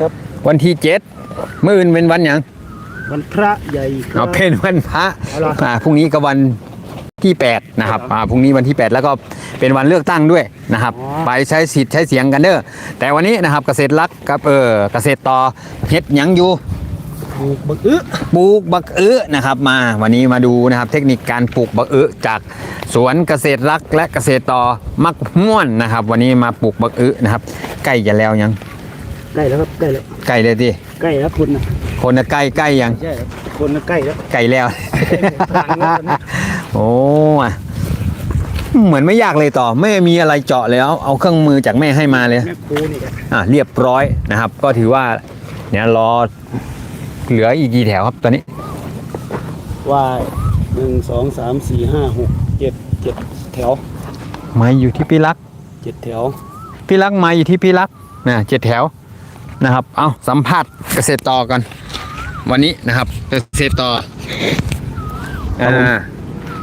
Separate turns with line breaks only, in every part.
ครับ
วันที่เจ็ดมื่ออื่นเป็นวันหยัง
วันพระใหญ่ครั
เอา
บ
เป็นวันพระ
เอาล่ะ
อ่าพรุ่งนี้ก็วันที่8นะครับอ่าพรุ่งนี้วันที่8แล้วก็เป็นวันเลือกตั้งด้วยนะครับ
อ๋อ
ไปใช้สิทธิ์ใช้เสียงกันเด้อแต่วันนี้นะครับเกษตรรักกับเออเกษตรต่อเฮ็ดหยังอยู่
ปลูกบักอึ
ปลูกบักอื้อนะครับมาวันนี้มาดูนะครับเทคนิคการปลูกบักอื้อจากสวนเกษตรรักและเกษตรต่อมักม่วนนะครับ วันนี้มาปลูกบักอื้อนะครับใกล้จะแล้วยัง
ใกล้แล้วครับใกล้แล้ว
ใกล้เลยดิ
ใกล้แล้วคุณนะ
คนน่ะใกล้ใกล้ยัง
ใช่ครับคนน่ะใกล้แล้ว
ไก่แล้ว
ทางแล้วตอนนี้
โอ้อะเหมือนไม่ยากเลยต่อ ไม่มีอะไรเจาะแล้ว เอาเครื่องมือจากแม่ให้มาเลย
แม่ครูนี่ครับ
อะเรียบร้อยนะครับ ก็ถือว่าเนี่ยรอเหลืออีกกี่แถวครับตอนนี้
ว่าหนึ่งสองสามสี่ห้าหกเจ็ดเจ็ดแถว
ไม้อยู่ที่พี่รัก
เจ็ดแถว
พี่รักไม้อยู่ที่พี่รักนะเจ็ดแถว นะครับ เอาสัมภาษณ์เกษตรต่อกันวันนี้นะครับเกษตรต่ออ่า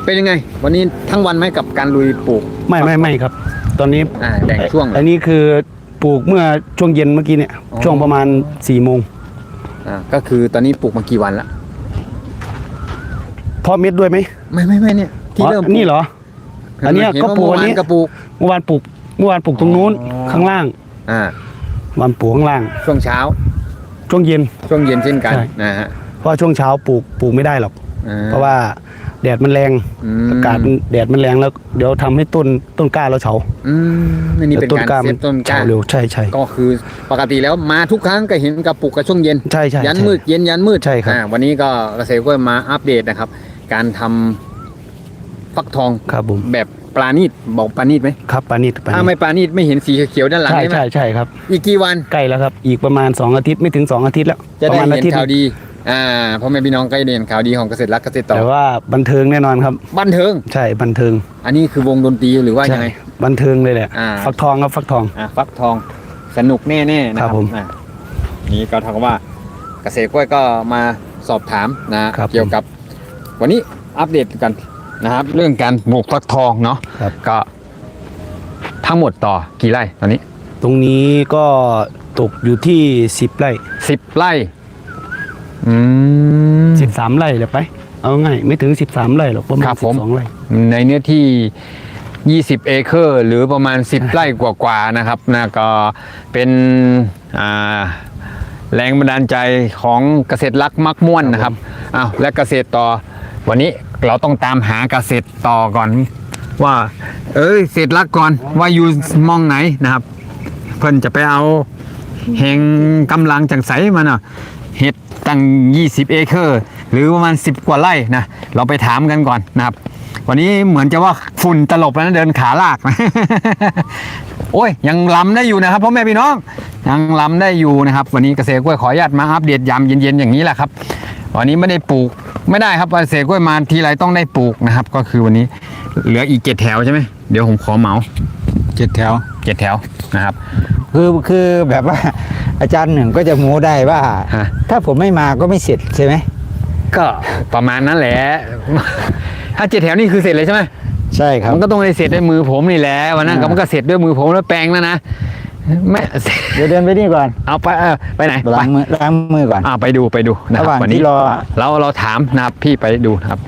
เป็นยังไง วันนี้ทั้งวันไหมกับการลุยปลูก
ไม่ไม่ไม่ครับ ตอนนี้
อ่าแบ่งช่วง
อันนี้คือปลูกเมื่อช่วงเย็นเมื่อกี้เนี่ย
อ๋อ
ช่วงประมาณสี่โมง
อ่าก็คือตอนนี้ปลูกมากี่วันละ
เพาะเม็ดด้วยไหม
ไม่ไม่ไม่เนี่ยที่เริ่ม
อ๋อนี่เหรอ อันเนี้ย
ห็
ก็
ว่า
ปลูก
เมื่อ
อัน
วา
นี้
นก็ปลูก
เมื่อวานปลูกเมื่อวานปลูกตรงนู้น
อ๋อ
ข้างล่าง
อ่า
วันปลูกข้างล่าง
ช่วงเช้า
ช่วงเย็น
ช่วงเย็นเช่นกัน
ใช่
นะฮะ
เพราะช่วงเช้าปลูกปลูกไม่ได้หรอก
อ่
เพราะว่าแดดมันแรง
ม
อากาศมันแดดมันแรงแล้ว เดี๋ยวทำให้ต้นต้นกล้าเราเฉา
อืมอันนี่เป็น
ต้น
การ
กล้า
เซ
มั
ฟต้นกล้า
เฉาเร็วใช่ใช่
ก็คือปกติแล้วมาทุกครั้งก็เห็นกับปลูกกับช่วงเย็น
ใช่ใช่
ยัน
ใช่
มืดเย็นยันมืด
ใช่ครับ
อ่าวันนี้ก็เกษตรก็มาอัปเดตนะครับ การทำฟักทอง
ครับผม
แบบ ปลาณีตบอกปลาณีตไหม
ครับปานิดปา
ถ้า
นิ
ไม่
ด
ปลาณีตไม่เห็นสีเขียวด้านหลัง
ใช่
ใช่ไหม
ใช่ใช่ครับ
อีกกี่วัน
ใกล้แล้วครับ อีกประมาณ 2 อาทิตย์ไม่ถึง 2 อาทิตย์แล้ว
จะ
ป
ได้
ระมาณอา
เห็น
ทิตย์
ข่าวดีอ่าพ่อแม่พี่น้องใกล้เด่นข่าวดีของเกษตรรักเกษตรต่อ
แต่ว่าบันเทิงแน่นอนครับ
บันเทิง
ใช่บันเทิง
อันนี้คือวงดนตรีหรือว่ายังไง
บันเทิงเลยแหละ
อ่า
ฟักทองครับฟักทอง
อะฟักทองสนุกแน่ๆนะค
ครั
รับบ
ผม
อะนี่ก็เท่ากับว่าเกษตรกล้วยก็มาสอบถามนะครับเกี่ยวกับ วันนี้อัปเดตกัน นะครับ เรื่องการปลูกฟักทองเนาะ
ครับ
ก็ทั้งหมดต่อกี่ไร่ตอนนี้
ตรงนี้ก็ตกอยู่ที่10ไร่
สิบไร่อืม
13ไร่เลยไป เอาง่ายไม่ถึง13ไร่หรอกประมา
ครั
ณ
บผม
12ไร่
ในเนื้อที่ 20 เอเคอร์ หรือประมาณ 10 ไร่กว่าๆนะครับนะก็เป็นอ่าแรงบันดาลใจของเกษตรรักมักม่วนนะครับอ้าวและเกษตรต่อวันนี้ เราต้องตามหาเกษตรต่อก่อน ว่า เอ้ยเศษรักก่อนว่าอยู่มองไหนนะครับ เพิ่นจะไปเอาแห่งกำลังจังใสมาน่ะเห็ดตั้ง 20 เอเคอร์ หรือประมาณ 10 กว่าไร่นะเราไปถามกันก่อนนะครับ วันนี้เหมือนจะว่าฝุ่นตลบแล้วนะเดินขาลากนะโอ้ยยังลำได้อยู่นะครับพ่อแม่พี่น้องยังลำได้อยู่นะครับ วันนี้เกษตรกล้วยขออนุญาตมาอัปเดตยามเย็นๆอย่างนี้แหละครับ วันนี้ไม่ได้ปลูกไม่ได้ครับเกษตรกล้วยมาทีไรต้องได้ปลูกนะครับ ก็คือวันนี้เหลืออีกเจ็ดแถวใช่ไหมเดี๋ยวผมขอเหมา
เจ็ดแถว
เจ็ดแถวนะครับ
คือคือแบบว่าอาจารย์หนึ่งก็จะโม้ได้ว่า
ฮะ
ถ้าผมไม่มาก็ไม่เสร็จใช่ไหม
ก็ประมาณนั้นแหละ ถ้าเจ็ดแถวนี่คือเสร็จเลยใช่ไหม
ใช่ครับ
มันก็ต้องได้เสร็จด้วยมือผมนี่แหละวันนั้นก็
อ่ามั
มันก็เสร็จด้วยมือผมแล้วแปลงแล้วนะ ไม่
เดี๋ยวเดินไปนี่ก่อน
เอาไปเออไปไหนไป
ล้างมือล้างมือก่อน
อ่าไปดูไปดูนะค
ระ
รับ
หว่าง
วันนี้
ที่รอ
เราเราถามนะครับพี่ไปดูนะครับ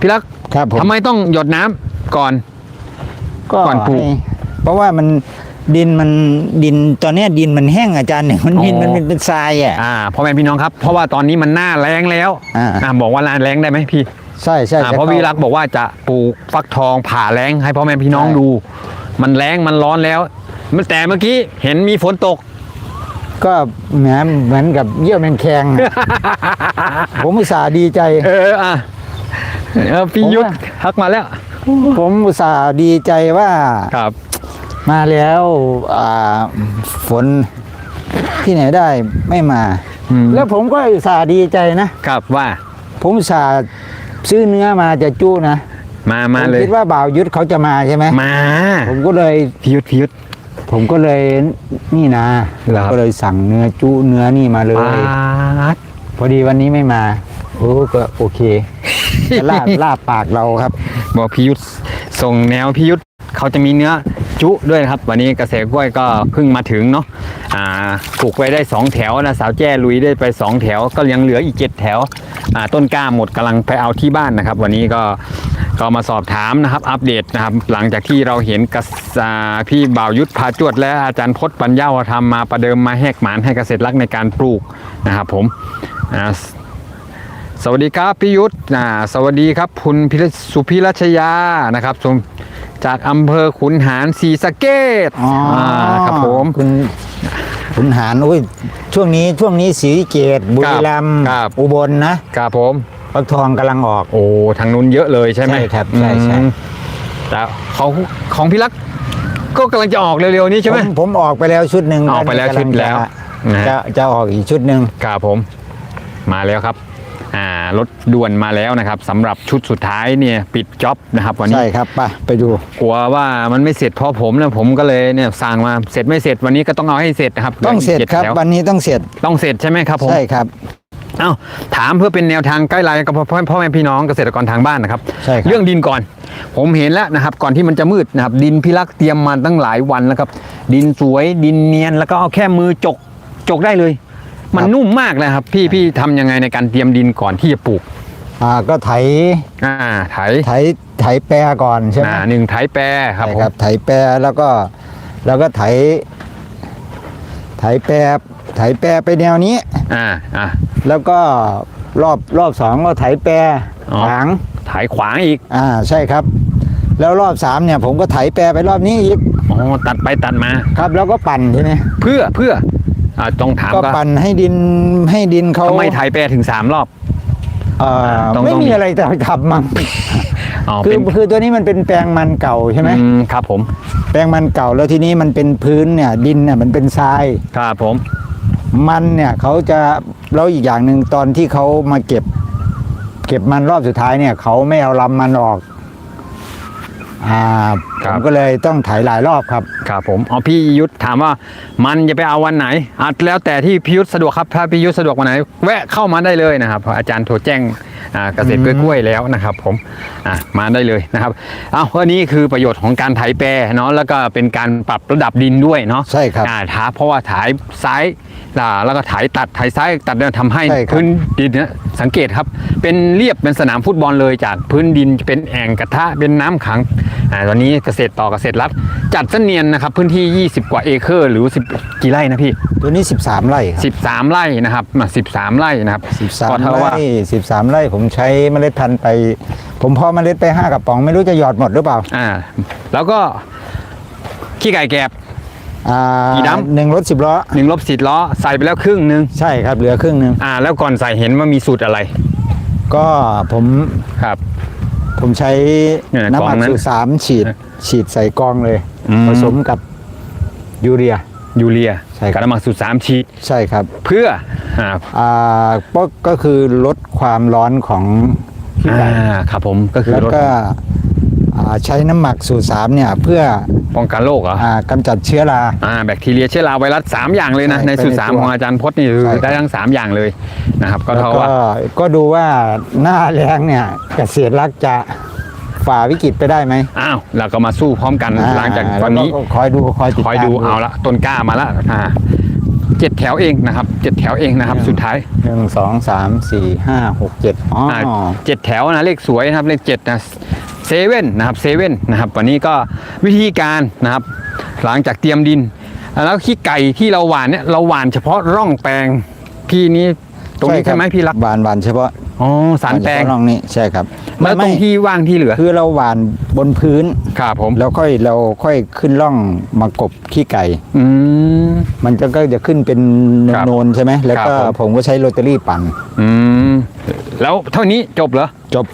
พี่รัก
ครับผม
ทำไมต้องหยดน้ำก่อน
ก็
ก่อนปลูก
ให้เพราะว่ามันดินมันดินตอนเนี้ยดินมันแห้งอาจารย์หนึ่งมันดิน
อ๋อ
มันเป็นเป็นทรายอะ
อ่าพ่อแม่พี่น้องครับเพราะว่าตอนนี้มันหน้าแรงแล้ว
อ่า
อ่าบอกว่าหน้าแรงได้ไหมพี่
ใช่ใช่
อ่า
แต่
เพราะพี่รักบอกว่าจะปลูกฟักทองผ่าแรงให้พ่อแม่พี่น้องดู มันแรงมันร้อนแล้ว มันแต่เมื่อกี้เห็นมีฝนตก
ก็แหมเหมือนกับเยี่ยวแมงแคงอะ ผมอุตส่าห์ดีใจ
เอออะเออพี่
ผมว่า
ยุทธทักมาแล้ว
ผมอุตส่าห์ดีใจว่า
ครับ
มาแล้วอ่าฝนที่ไหนได้ไม่มา
อืม
แล้วผมก็อุตส่าห์ดีใจนะ
ครับว่า
ผมอุตส่าห์ซื้อเนื้อมาจะจู้นะ
มามา
ผม
เลย
คิดว่าบ่าวยุทธเขาจะมาใช่ไหม
มา
ผมก็เลย
พี่ยุทธพี่ยุทธ
ผมก็เลยนี่นะ
เหรอครับ
ก็เลยสั่งเนื้อจู้เนื้อนี่มาเลย
ปาด
พอดีวันนี้ไม่มาโอ้ก็โอเคจะลาบลาบปากเราครับ
บอกพี่ยุทธส่งแนวพี่ยุทธเขาจะมีเนื้อ จุด้วยครับ วันนี้เกษตรกล้วยก็เพิ่งมาถึงเนาะอ่าปลูกไว้ได้ 2 แถวนะสาวแจ้ลุยได้ไป 2 แถว ก็ยังเหลืออีก 7 แถวอ่าต้นกล้าหมดกำลังไปเอาที่บ้านนะครับ วันนี้ก็ก็มาสอบถามนะครับ อัปเดตนะครับ หลังจากที่เราเห็นกสพี่บ่าวยุทธพาจวด และอาจารย์พจน์ปัญญาทำมาประเดิมมาแหกหมานให้เกษตรรักในการปลูกนะครับผมสวัสดีครับพี่ยุทธสวัสดีครับคุณพิรสุพิรัชยานะครับส่ง จากอำเภอขุนหารศรีสะเกด
อ๋ออา
ครับผม
คุณคุณหารอุ้ยช่วงนี้ช่วงนี้ศรีเกตบุรีรัมย์
ครับ
อุบลนะครับ
ผม
ฟักทองกำลังออก
โอ้ทางนู้นเยอะเลยใช่ไหม
ใช่ครับใช่ใช่
อืมแต่ของของพี่รักก็กำลังจะออกเร็วๆนี้ใช่ไหม
ผมผมออกไปแล้วชุดหนึ่ง
ออกไปแล้ว
กำ
ชุดแล้ว
จะ
นะฮะ
จะจะออกอีกชุดหนึ่ง
ครับผม มาแล้วครับอ่า รถด่วนมาแล้วนะครับสำหรับชุดสุดท้ายเนี่ยปิดจ็อบนะครับวันนี้
ใช่ครับไปไปดู
กลัวว่ามันไม่เสร็จเพราะผมนะผมก็เลยเนี่ยสั่งมาเสร็จไม่เสร็จวันนี้ก็ต้องเอาให้เสร็จนะครับ
ต้องเสร็จ
หลืกจ็ด
ครับ
แถว
วันนี้ต้องเสร็จ
ต้องเสร็จใช่ไหมครับผม
ใช่ครับ
เอ้าถามเพื่อเป็นแนวทางใกล้ไลน์กับพ่อพ่อแม่พี่น้องเกษตรกรทางบ้านนะครับ
ใช่ครับ
เรื่องดินก่อน ผมเห็นแล้วนะครับ ก่อนที่มันจะมืดนะครับ ดินพี่รักเตรียมมาตั้งหลายวันแล้วครับ ดินสวยดินเนียนแล้วก็เอาแค่มือจกจกได้เลย มันนุ่มมากเลยครับ พี่พี่ทำยังไงในการเตรียมดินก่อนที่จะปลูก
อ่าก็ไถ
อ่าไถ
ไถไถแปรก่อนใช่ไหม
อ่าหนึ่งไถแปรครับ
ใช่
ผม
ครับไถแปรแล้วก็แล้วก็ไถ ไถแปรไถแปรไปแนวนี้
อ่าอ่า
แล้วก็รอบรอบสองก็ไถแปร
อ๋อ
หาง
ไถขวางอีก
อ่าใช่ครับ แล้วรอบสามเนี่ยผมก็ไถแปรไปรอบนี้อีก
อ๋อตัดไปตัดมา
ครับ แล้วก็ปั่นใช่ไหม
เพื่อเพื่อ อ่าต้องถาม
ก็
ก็
ปั่นให้ดินให้ดินเขา
ทำไมไถแปรถึงสามรอบ
เอ่อ
ต้อง
ไม่
ต้อง
มี
มี
อะไรแต่ทำมั้ง
อ๋อ
คื
เป็
อนคือตัวนี้มันเป็นแปลงมันเก่าใช่ไหม
อืมครับผม
แปลงมันเก่าแล้วทีนี้มันเป็นพื้นเนี่ยดินเนี่ยมันเป็นทราย
ครับผม
มันเนี่ยเขาจะแล้วอีกอย่างหนึ่งตอนที่เขามาเก็บ เก็บมันรอบสุดท้ายเนี่ยเขาไม่เอาลำมันออก อ่าผมก็เลยต้องไถหลายรอบครับ
ครับผมอ๋อพี่ยุทธถามว่ามันจะไปเอาวันไหนอาจแล้วแต่ที่พี่ยุทธสะดวกครับถ้าพี่ยุทธสะดวกวันไหน แวะเข้ามาได้เลยนะครับเพราะอาจารย์โทรแจ้งอ่าเกษตรกล้วยๆแล้วนะครับผมอะมาได้เลยนะครับเอาวันนี้คือประโยชน์ของการไถแปรเนาะแล้วก็เป็นการปรับระดับดินด้วยเนาะ
ใช่ครับ
อ่าถาเพราะว่าถ่ายซ้าย อ่าแล้วก็ถ่ายตัดถ่ายซ้ายตัดเนี่ยทำให้
ใช่ครับ
พื้นดินเนี่ยสังเกตครับ เป็นเรียบเป็นสนามฟุตบอลเลยจากพื้นดินเป็นแอ่งกระทะเป็นน้ำขังอ่าตอนนี้เกษตรต่อเกษตรรัฐจัดเสนียนนะครับพื้นที่ 20 กว่าเอเคอร์ หรือ10กี่ไร่นะพี่
ตัวนี้ 13 ไร่ครับ
13 ไร่นะครับมา13 ไร่นะครับก็
13
เท่าว่า
ไร่13 ไร่ผมใช้เมล็ดพันธุ์ไป ผมเพอเมล็ดไป 5กระป๋องไม่รู้จะหยอดหมดหรือเปล่า
อ่าแล้วก็ขี้ไก่แกบ
อ่า
กี่ดำ
หนึ่งรถสิบล้อ
หนึ่งลบสิบล้อใส่ไปแล้วครึ่งหนึง
ใช่ครับเหลือครึ่งหนึ่ง
อ่า แล้วก่อนใส่เห็นว่ามีสูตรอะไร
ก็ผม
ครับ
ผมใช้
เนี่ย
น้ำหมั
ก
ก
องนั้น
สูตรสามฉีด ฉีดใส่กองเลย
อืม
ผสมกับยูเรีย
ยูเรีย
ใช่ครับ
กับน้ำมันสูตรสามชีด
ใช่ครับ
เพื่ออ่า
อ่าก็ก็คือลดความร้อนของขี้ไก่
อ่าครับผมก็คือ
แล้ว
ลด
ก็อ่า ใช้น้ำหมักสูตรสามเนี่ยเพื่อ
ป้องกันโรคเหรอ
อากำจัดเชื้อรา
อ่าแบคทีเรียเชื้อราไวรัสสามอย่างเลยนะ
ใช่
ในสูตรสาม
ไปในตัว
ของอาจารย์พจน์นี่คือ
ใช่ครับ
ได้ทั้งสามอย่างเลยนะครับ ก็
แล้ว
เท่า
ก็
ว่า
ก็ดูว่าหน้าแรงเนี่ยเกษตรรักจะฝ่าวิกฤตไปได้ไหม
อ้าวเราก็มาสู้พร้อมกันหลังจากวันนี้
แล้วก็คอยดูคอยติด
คอย
ตาม
ดูเอาละต้นกล้ามาละอ่าเจ็ดแถวเองนะครับเจ็ดแถวเองนะครับสุดท้าย
หนึ่งสองสามสี่ห้าหกเจ็ดอ๋ออ
อ่าเจ็ดแถวนะเลขสวยนะครับเลขเจ็ดนะ เซเว่นนะครับเซเว่นนะครับวันนี้ก็วิธีการนะครับ หลังจากเตรียมดิน แล้วขี้ไก่ที่เราหว่านเนี่ยเราหว่านเฉพาะร่องแปลงพี่นี้ตรงนี้ใช่ไหมพี่รัก
หวานหวานเฉพาะ
อ๋อสารแปลง
หวเฉพะร่องนี้ใช่ครับ
แล้วตรง
ไม่
ที่ว่างที่เหลือ
คือเราหวานบนพื้น
ครับผม
แล้วค่อยเราค่อยขึ้นร่องมากบขี้ไก่
อืม
มันก็ก็จะขึ้นเป็น
ครับ
โนนๆใช่ไหมแล้วก็
ครับผม
ผมก็ใช้โรตารี่ปั่น
อืมแล้วเท่านี้จบเหรอ
จบ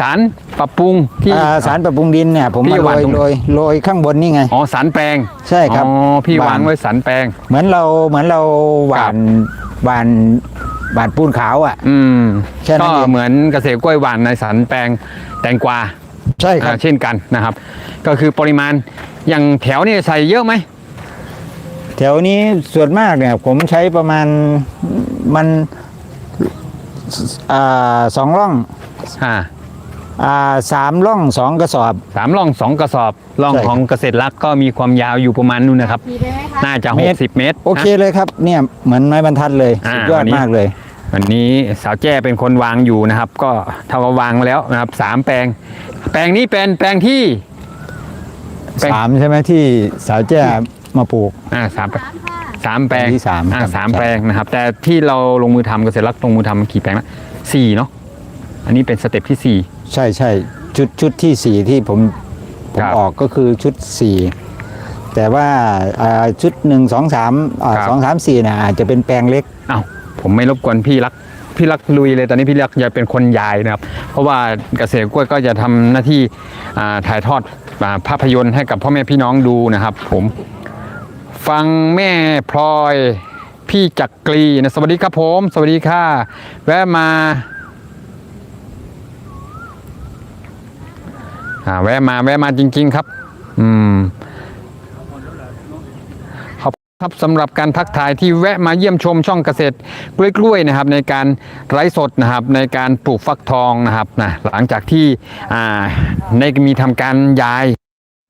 สารปรับปรุงที่
อ่าสารปรับปรุงดินเนี่ยผม
พี่
มาโร
หว่าน
ย
ตรงไหน
โรยโรยข้างบนนี่ไง
อ๋อสารแปลง
ใช่ครับ
อ๋อพี่
หว่าน
วางไว้สารแปลง
เหมือนเราเหมือนเราหวานหวานหวานปูนขาวอะ
อืม
แค่นั้น
ก็
เอง
เหมือนเกษตรกล้วยหวานในสารแปลงแตงกวา
ใช่ครับ
อ่าเช่นกันนะครับ ก็คือปริมาณอย่างแถวนี่ใส่เยอะไหม
แถวนี้ส่วนมากเนี่ยผมใช้ประมาณมันอ่าสองร่อง
อ่า
อ่าสามร่องสองกระสอบ
สามร่องสองกระสอบร่อง
ใช่ครับ
ของเกษตรรักก็มีความยาวอยู่ประมาณนู่นนะครับ
มีได้ไหมคะ
น่าจะ
เมตร
60 เมตร
โอเค
นะ
เลยครับเนี่ยเหมือนไม้บรรทัดเลย
อ่า
สุดยอ
วั
ด
นนี้
มากเลย
วันนี้สาวแจ้เป็นคนวางอยู่นะครับ ก็เท่ากับวางมาแล้วนะครับสามแปลง แปลงนี้เป็นแปลงที่ แปลง
สามใช่ไหมที่สาวแจ้มาปลูก
อ่าสามแปลง
สามค่ะ
สามแปลง
แปลงที่สาม
อ่า
ครับ
สามแปลงนะครับ แต่ที่เราลงมือทำเกษตรรักลงมือทำกี่แปลงนะสี่เนาะอันนี้เป็นสเต็ปที่สี่
ใช่ใช่ชุดชุดที่สี่ที่ผมผม
ครับ
ออกก็คือชุดสี่แต่ว่าอ่าชุดหนึ่งสองสามอ่า
ครับ
สองสามสี่นะอาจจะเป็นแปลงเล็ก
อ้าวผมไม่รบกวนพี่รักพี่รักลุยเลยตอนนี้พี่รักจะเป็นคนยายนะครับ เพราะว่าเกษตรกล้วยก็จะทำหน้าที่อ่าถ่ายทอดอ่าภาพยนตร์ให้กับพ่อแม่พี่น้องดูนะครับ ผมฟังแม่พลอยพี่จักรีนะสวัสดีครับผม สวัสดีค่ะ แวะมา อ่าแวะมาแวะมาจริง ๆ ครับ อืมขอบคุณครับสำหรับการทักทายที่แวะมาเยี่ยมชมช่องเกษตรกล้วยๆนะครับ ในการไร้สดนะครับในการปลูกฟักทองนะครับนะหลังจากที่อ่าในมีทำการย้าย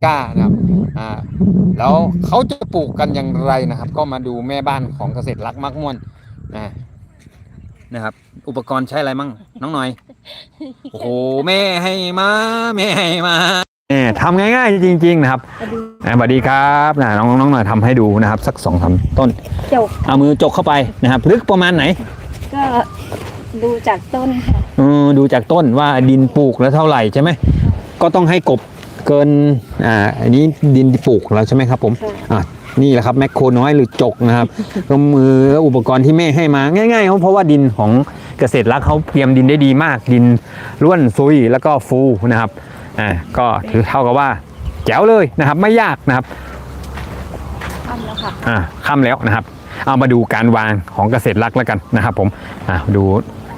กล้านะครับอ่าแล้วเขาจะปลูกกันอย่างไรนะครับ ก็มาดูแม่บ้านของเกษตรรักมักม่วนนะ นะครับ อุปกรณ์ใช้อะไรมั่งน้องหน่อย โอ้โหแม่ให้มาแม่ให้มาแม่ทำง่ายๆจริง ๆ นะครับ
มาดู
อะสวัสดีครับนะน้องน้องหน่อยทำให้ดูนะครับ สักสองสามต้น
จบ
เอามือจกเข้าไปนะครับ ลึกประมาณไหน
ก็ดูจากต้นค่ะ
เออดูจากต้นว่าดินปลูกแล้วเท่าไหร่ใช่ไหมก็ต้องให้กบเกินอ่าอันนี้ดินที่ปลูกแล้วใช่ไหมครับผม
ค่ะ
อะ นี่แหละครับแมคโครน้อยหรือจกนะครับก็มืออุปกรณ์ที่แม่ให้มาง่ายๆครับเพราะว่าดินของเกษตรรักเขาเตรียมดินได้ดีมาก ดินร่วนซุยแล้วก็ฟูนะครับอ่าก็ถือเท่ากับว่าแจ๋วเลยนะครับไม่ยากนะครับ
ทำแล้วค่ะ
อ่าค่ำแล้วนะครับ เอามาดูการวางของเกษตรรักแล้วกันนะครับ ผมอ่าดู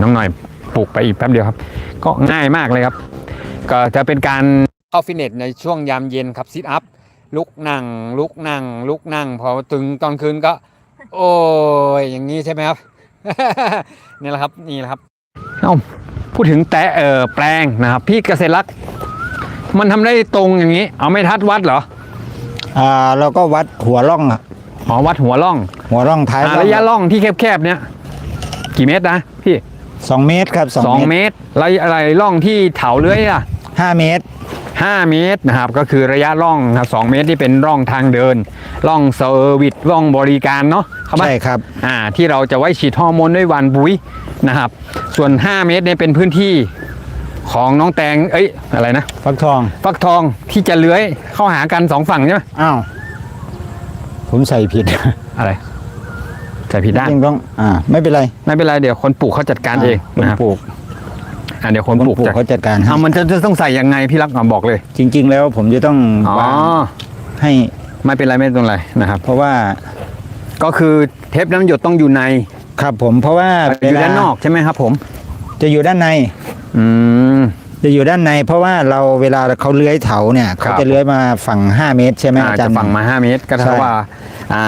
น้องหน่อยปลูกไปอีกแป๊บเดียวครับ ก็ง่ายมากเลยครับ ก็จะเป็นการเข้าฟิตเนสในช่วงยามเย็นครับซิทอัพ ลุกนั่ง ลุกนั่ง ลุกนั่ง พอถึงตอนคืนก็ โอ้ยอย่างนี้ใช่ไหมครับ นี่แหละครับนี่แหละครับเอ้าพูดถึงแต่เออแปลงนะครับ พี่เกษตรรักมันทำได้ตรงอย่างนี้ เอาไม่ทัดวัดเหรอ
อ่าเราก็วัดหัวร่องอะ
อ๋อวัดหัวร่อง
หัวร่องท้าย
อ่าระยะล่องที่แคบๆเนี่ยกี่เมตรนะพี่
สองเมตรครับ
สองเมตรระยะอะไรล่องที่เถาเลื้อยล่ะ
ห้าเมตร
ห้าเมตรนะครับก็คือระยะล่องครับสองเมตรที่เป็นร่องทางเดิน ร่องเซอร์วิสร่องบริการเนาะเข้ามา
ใช่ครับ
อ่าที่เราจะไว้ฉีดฮอร์โมนด้วยหวานบุ้ยนะครับส่วน 5 เมตรเนี่ยเป็นพื้นที่ของน้องแตงเอ้ยอะไรนะ
ฟักทอง
ฟักทองที่จะเลื้อยเข้าหากันสองฝั่งใช่ไหม
อ้าวผมใส่ผิด
อะไรใส่ผิดด้าน
จริงๆต้องอ่าไม่เป็นไร
ไม่เป็นไรเดี๋ยวคนปลูกเขาจัดการเอง
คน
นะครับ
ปลูก
อ่าเดี๋ยวคน
คน
ปลูก
ปลูก
จัด
เขาจัดการให้
เอามันจะจะต้องใส่ยังไงพี่รักอะบอกเลย
จริง ๆ แล้วผมจะต้อง
อ๋อ
วางให้
ไม่เป็นไรไม่เป็นไรนะครับ
เพราะว่า
ก็คือเทปน้ำหยดต้องอยู่ใน
ครับผมเพราะว่า
อยู่ด้านนอกใช่ไหมครับ ผม
จะอยู่ด้านใน
อืม
จะอยู่ด้านใน เพราะว่าเราเวลาเขาเลื้อยเถาเนี่ย
ครั
เขา
บ
จะเลื้อยมาฝั่ง 5 เมตร ใช่ไหม
อา
อา
จ
จาร
จะ
ย์
ฝั่งมา 5 เมตร ก็เท่า
ใช่
ว่าอ่า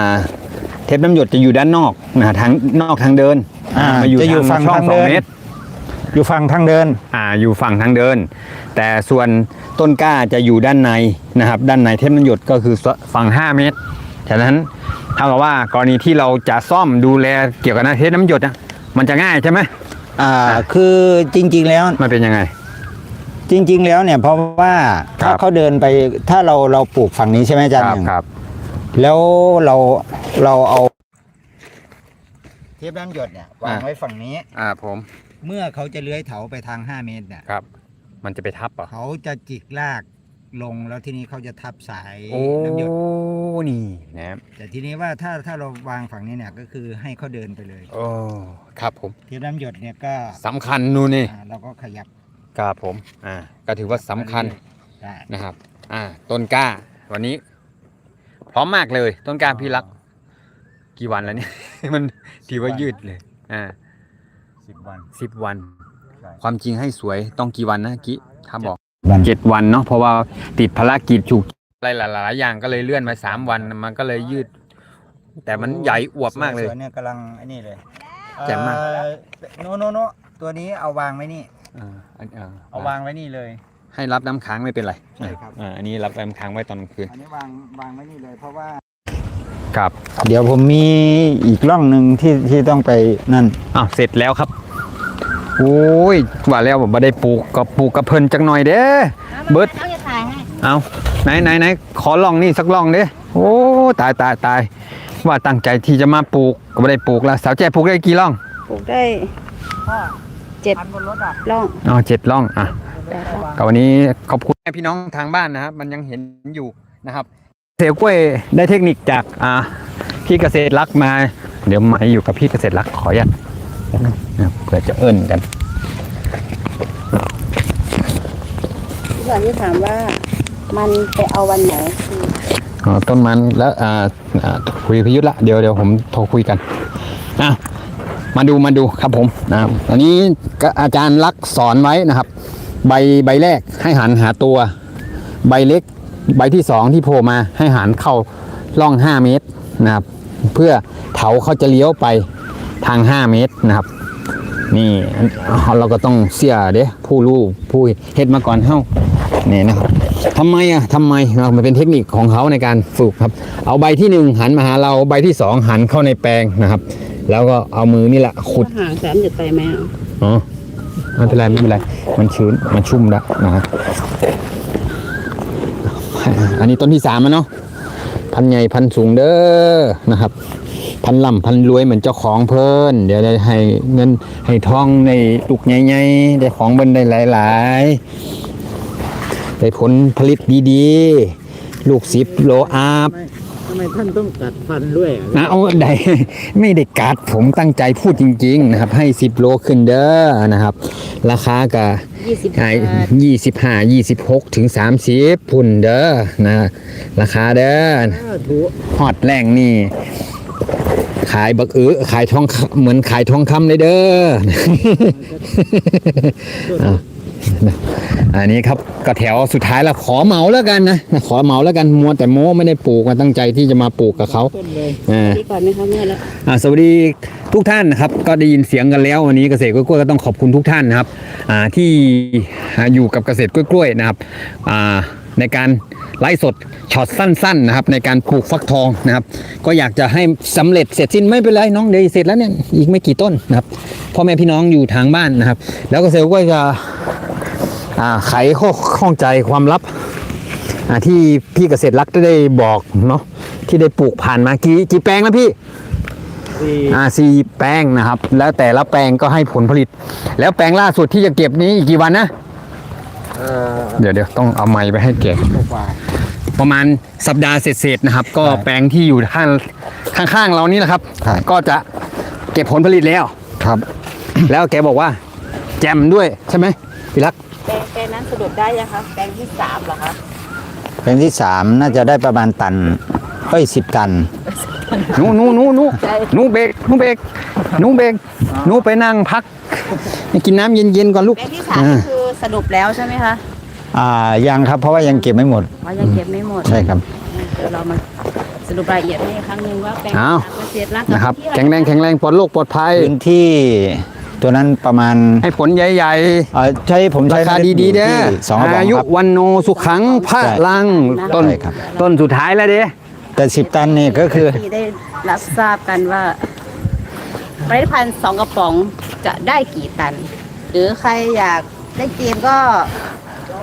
เทปน้ำหยดจะอยู่ด้านนอกนะทางนอกทางเดิน
อ่า
มาอยู่
จะอยู่
ทาง
ฝั่ง
ช่อง
ทาง
สอง
เดิน
เมตร
อยู่ฝั่งทางเดิน
อ่าอยู่ฝั่งทางเดิน แต่ส่วนต้นกล้าจะอยู่ด้านในนะครับ ด้านในเทปน้ำหยดก็คือฝั่ง 5 เมตร ฉะนั้นเท่ากับว่ากรณีที่เราจะซ่อมดูแลเกี่ยวกับเทปน้ำหยดนะมันจะง่ายใช่ไหม
อ่าคือจริง ๆ แล้ว
มันเป็นยังไง
จริง ๆ แล้วเนี่ยเพราะว่า
ครั
ถ้า
บ
เขาเดินไปถ้าเราเราปลูกฝั่งนี้ใช่ไหมอาจารย์หนึ่ง
ครับ
แล้วเราเราเอาเทปน้ำหยดเนี่ยวางไว้ฝั่งนี้
อ่าผม
เมื่อเขาจะเลื้อยเถาไปทาง 5 เมตรเนี่ย
ครับ มันจะไปทับเหรอะ
เขาจะจิกลากลงแล้วทีนี้เขาจะทับสาย
โอ้
น้ำหยด
นี่นะครับ
แต่ทีนี้ว่าถ้าถ้าเราวางฝั่งนี้เนี่ยก็คือให้เขาเดินไปเลย
โอ้ครับผม
เทปน้ำหยดเนี่ยก็
สำคัญนู่นนี่
อ่าเราก็ขยับ
ครับผมอ่าก็ถือว่าสำคัญ
ได้
นะครับ อ่า ต้นกล้า วันนี้ พร้อมมากเลย ต้นกล้าพี่รัก กี่วันแล้วเนี่ย มันถือว่ายืดเลย อ่า
สิบวัน
สิบวัน
ใช่
ความจริงให้สวยต้องกี่วันนะกิถ้าบอก
วัน
เจ็ดวันเนาะเพราะว่าติดภารกิจฉุกอะไรหลายๆอย่างก็เลยเลื่อนมาสามวันมันก็เลยยืด แต่มันใหญ่อวบมากเลย
ส่วนเนี่ยกำลังไอ้นี่เลย
แจ่มมาก
เอ่อโนโนโนตัวนี้เอาวางไว้นี่
อ่าอันอ่า
เอาวางไว้นี่เลย
ให้รับน้ำค้างไม่เป็นไร
ใช่ครับ
อ่าอันนี้รับน้ำค้างไว้ตอนกลางคืน
อันนี้วางวางไว้นี่เลย เพราะว่า
ครับ
เดี๋ยวผมมีอีกร่องหนึ่งที่ที่ต้องไปนั่น
อ้าวเสร็จแล้วครับโอ้ยว่าแล้วบ่ได้ปลูกก็ปลูกกับเพิ่นจักหน่อยเด้เบิด
ต้องจะถ่ายให้
เอาไหนไหนไหนขอลองนี่สักลองเด้โอ้ตายตายตายว่าตั้งใจที่จะมาปลูกก็ไม่ได้ปลูกแล้วสาวแจ้ปลูกได้กี่ล่อง
ปลูกได้เจ็ดร่อง
อ๋อเจ็ดล่องอะ
แปดร่อง
ก็วันนี้ขอบคุณแม่พี่น้องทางบ้านนะครับมันยังเห็นอยู่นะครับ เซลกล้วยได้เทคนิคจากอ่าพี่เกษตรรักมา เดี๋ยวมาอยู่กับพี่เกษตรรักขออนุญาตนะครับเผื่อจะเอิ้นกัน
ที่ก่อนที่ถามว่ามันไปเอาวันไหนคือ
อ๋อต้นมันแล้วอ่าอ่าคุยกับพิยุทธ์ละเดี๋ยวเดี๋ยวผมโทรคุยกันอะมาดูมาดูครับผมนะครับอันนี้ก็อาจารย์ลักษณ์สอนไว้นะครับ ใบใบแรกให้หันหาตัว ใบเล็ก ใบที่สองที่โผล่มาให้หันเข้าร่อง 5 เมตรนะครับ เพื่อเถาเขาจะเลี้ยวไปทาง 5 เมตรนะครับ นี่อันเราก็ต้องเสียเด้ผู้รู้ผู้เฮ็ดมาก่อนเฮ้านี่นะครับทำไมอะทำไมเรามันเป็นเทคนิคของเขาในการฝึกครับ เอาใบที่หนึ่งหันมาหาเราใบที่สองหันเข้าในแปลงนะครับ แล้วก็เอามือนี่แหละขุด
ห่างแสนหยุดไปไหมอะ
อ๋อไม่เป็นไรไม่เป็นไร มันชื้นมันชุ่มแล้วนะครับ อันนี้ต้นที่สามแล้วเนาะพันใหญ่พันสูงเด้อนะครับ พันล่ำพันรวยเหมือนเจ้าของเพิ่นเดี๋ยวได้ให้เงินให้ทองในลูกใหญ่ๆได้ของเบิ่นได้หลายๆได้ผลผลิตดีๆ ลูกสิบโลอาบ
ทำไมท่านต้องกัดฟันด้วย
นะเอาใดไม่ได้กัดผมตั้งใจพูดจริง ๆ นะครับ ให้10โลขึ้นเด้อนะครับ ราคาก็
ยี่สิบ
ขาย
บาท
ยี่สิบห้ายี่สิบหกถึงสามสิบพุ่นเด้อนะราคาเด้อฮอดแรงนี่ ขายบักเออขายทองคำเหมือนขายทองคำเลยเด้อเอาอันนี้ครับก็แถวสุดท้ายแล้วขอเหมาแล้วกันนะขอเหมาแล้วกันมัวแต่โม้ไม่ได้ปลูกมาตั้งใจที่จะมาปลูกกับเขาอ่า
ดีก่อนไหมคะเมื่อแล้ว
อ่าสวัสดีทุกท่านนะครับ ก็ได้ยินเสียงกันแล้ววันนี้เกษตรกล้วยๆก็ต้องขอบคุณทุกท่านนะครับอ่าที่อ่าอยู่กับเกษตรกล้วยๆนะครับอ่าในการไลฟ์สดช็อตสั้นๆนะครับในการปลูกฟักทองนะครับ ก็อยากจะให้สำเร็จเสร็จสิ้นไม่เป็นไรน้องเดี๋ยวเสร็จแล้วเนี่ยอีกไม่กี่ต้นนะครับพ่อแม่พี่น้องอยู่ทางบ้านนะครับ แล้วเกษตรกล้วยจะอ่า ไขข้อข้องใจความลับอ่าที่พี่เกษตรรักได้บอกเนาะที่ได้ปลูกผ่านมากี่กี่แปลงแล้วพี่อ่าสี่แปลงนะครับ แล้วแต่ละแปลงก็ให้ผลผลิต แล้วแปลงล่าสุดที่จะเก็บนี้อีกกี่วันนะเดี๋ยวเดี๋ยวต้องเอาไม้ไปให้เก็บประมาณสัปดาห์เศษๆนะครับ ก็แปลงที่อยู่ข้างข้างๆเรานี่แหละครับ
ครับ
ก็จะเก็บผลผลิตแล้ว
ครับ
แล้วแกบอกว่า แจมด้วยใช่ไหมพี่รัก
แปลงแปลงนั้นสรุปได้ยังคะแปลงที่สามเหรอคะ
เป็นที่สามน่าจะได้ประมาณตันเอ้ยสิบตัน
หนูหนูหนูหนูหนูเบรกหนูเบรกหนูเบรกหนูไปนั่งพักกินน้ำเย็นๆก่อนลูก
แปลงที่สามก็คือสรุปแล้วใช่ไหมคะ
อ่ายังครับเพราะว่ายังเก็บไม่หมด
ว่ายังเก็บไม่หมด
ใช่ครับ
เดี๋ยวเรามาสรุปรายละเอียดให้อีกครั้งหนึ่งว่าแปลง
อ้าว
เกษตรรัก
นะครับ
ที่อะ
แข็งแรงแข็งแรงปลอดโรคปลอดภัย
พื้นที่ ตัวนั้นประมาณ
ให้ผลใหญ่
เอ่อใช้ผม
ๆ
ใช้
ราคาดีๆเด้อ
สองกระบอก
อายุ
ครับ
วันโนสุขังพระลัง ต้น
ใช่ครับ
ต้นสุดท้ายแล้วเด้
แต่สิบตันนี่ก็คือ
ที่ได้รับทราบกันว่าผลิตภัณฑ์สองกระป๋องจะได้กี่ตัน หรือใครอยากได้เกมก็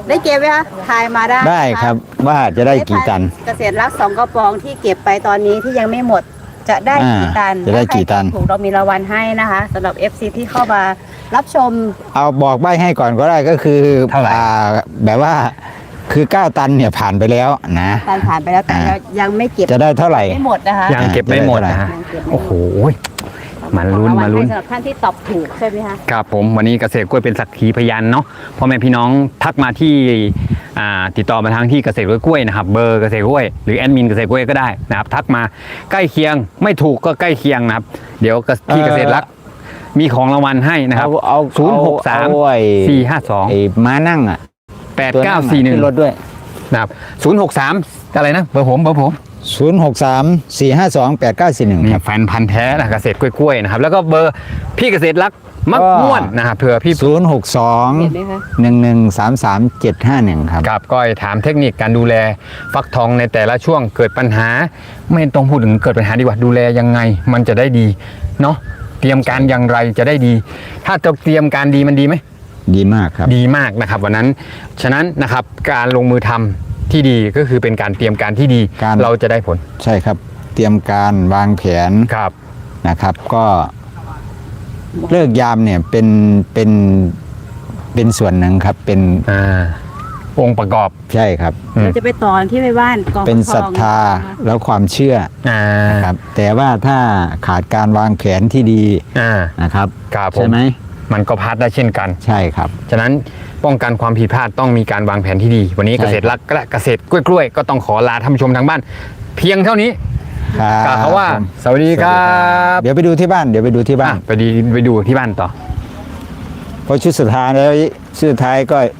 ได้เกมไหมคะทายมาได้
ได้
นะะ
ครับว่าจะได้กี่ตัน
เกษตรรักสองกระป๋องที่เก็บไปตอนนี้ที่ยังไม่หมด จะได้กี่ตัน
อ่าจะได้กี่ตัน
ถ้าใครตอบถูกเรามีรางวัลให้นะคะสำหรับ FC ที่เข้ามารับชม
เอาบอกใบให้ก่อนก็ได้ก็คือ
เท่าไหร่
อ่แบบว่าคือ 9 ตันเนี่ยผ่านไปแล้วนะ
การผ่านไปแล้วแต่
อ่า
ยังไม่เก็บ
จะได้เท่าไหร่
ไม่หมดนะคะ
ยังเก็บไม่หมดนะฮะ
ยังเก็บไม่หมด
โอ้โหมาลุ้นมาลุ้น
สำหรับท่านที่ตอบถูกใช่ไหมคะ
ครับผมวันนี้เกษตรกล้วยเป็นสักขีพยานเนาะพ่อแม่พี่น้องทักมาที่อ่าติดต่อมาทางที่เกษตรกล้วยนะครับเบอร์เกษตรกล้วยหรือแอดมินเกษตรกล้วยก็ได้นะครับทักมาใกล้เคียงไม่ถูกก็ใกล้เคียงนะครับ เดี๋ยวพี่เกษตรรักมีของรางวัลให้นะครับ
เอาเอา
ศูนย์หกสาม
เอาไอ้
สี่ห้าสอง
ไอ้ม้านั่งอะ
แปด
ตัว
เก้า
นั่งอะ
สี่หนึ่ง
ขึ้นรถด้วย
นะครับศูนย์หกสามอะไรนะเบอร์ผมเบอร์ผม
0 6 3 4 5 2 8 9 4 1
นี่
ครับ
แฟนพันธ์แท้นะเกษตรกล้วยๆนะครับแล้วก็เบอร์พี่เกษตรรักมักม่วนนะครับเผื่อพี่
ศูนย์หกสอง
เห็นไหมคะ
หนึ่งหนึ่งสามสามเจ็ดห้าหนึ่งครับ
กับก้อยถามเทคนิคการดูแลฟักทองในแต่ละช่วงเกิดปัญหา ไม่ต้องพูดถึงเกิดปัญหาดีกว่าดูแลยังไง มันจะได้ดีเนาะเตรียมการอย่างไรจะได้ดี ถ้าจะเตรียมการดีมันดีไหม
ดีมากครับ
ดีมากนะครับวันนั้น ฉะนั้นนะครับการลงมือทำ ที่ดีก็คือเป็นการเตรียมการที่ดี
การ
เราจะได้ผล
ใช่ครับ เตรียมการวางแผน
ครับ
นะครับ ก็เลิกยามเนี่ยเป็นเป็นเป็นส่วนหนึ่งครับ เป็น
อ่า องค์ประกอบ
ใช่ครับ
อืม
เราจะไปต่อที่ไปบ้านกอง
เป็น
ทอง
ศรัทธาแล้วความเชื่อ
อ่า
ครับ แต่ว่าถ้าขาดการวางแผนที่ดี
อ่า
นะครับ
ครับผม
ใช่ไหม
มันก็พลาดได้เช่นกัน
ใช่ครับ
ฉะนั้น ป้องกันความผิดพลาดต้องมีการวางแผนที่ดี วันนี้
ใช่
เกษตรรักและเกษตรกล้วยๆก็ต้องขอลาท่านผู้ชมทางบ้าน เพียงเท่านี้
ครับ
กล่าวคำว่า
ผม
สวัสดีครับ
เดี๋ยวไปดูที่บ้านเดี๋ยวไปดูที่บ้า
อะ
น
ไปดีไปดูที่บ้านต่อ
เพราะชุดสุดท้ายแล้วชุดสุดท้ายก็